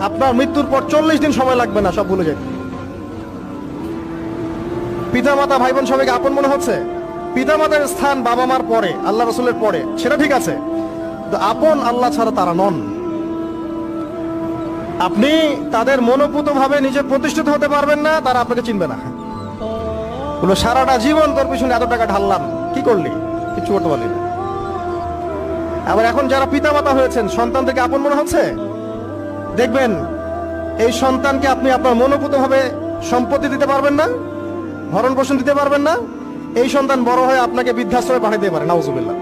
আপনার মৃত্যুর পর চল্লিশ দিন সময় লাগবে না সব ভুলে যেতে। পিতা মাতা ভাই বোন সবাইকে আপন মনে হচ্ছে? পিতা মাতার স্থান বাবা মার পরে, আল্লাহ রসুলের পরে, সেটা ঠিক আছে। আপন আল্লাহ ছাড়া তারা নন। আপনি তাদের মনোপুত ভাবে নিজে প্রতিষ্ঠিত হতে পারবেন না, তারা আপনাকে চিনবে না। বলো সারাটা জীবন তোর পিছনে এত টাকা ঢাললাম, কি করলি? কিছু করতে পারলি না। আবার এখন যারা পিতামাতা হয়েছেন, সন্তান থেকে আপন মনে হচ্ছে? দেখবেন, এই সন্তানকে আপনি আপনার মনোভূত ভাবে সম্পত্তি দিতে পারবেন না ভরণ পোষণ দিতে পারবেন না। এই সন্তান বড় হয়ে আপনাকে বৃদ্ধাশ্রমে পাঠিয়ে দিতে পারে, নাউজুবিল্লাহ।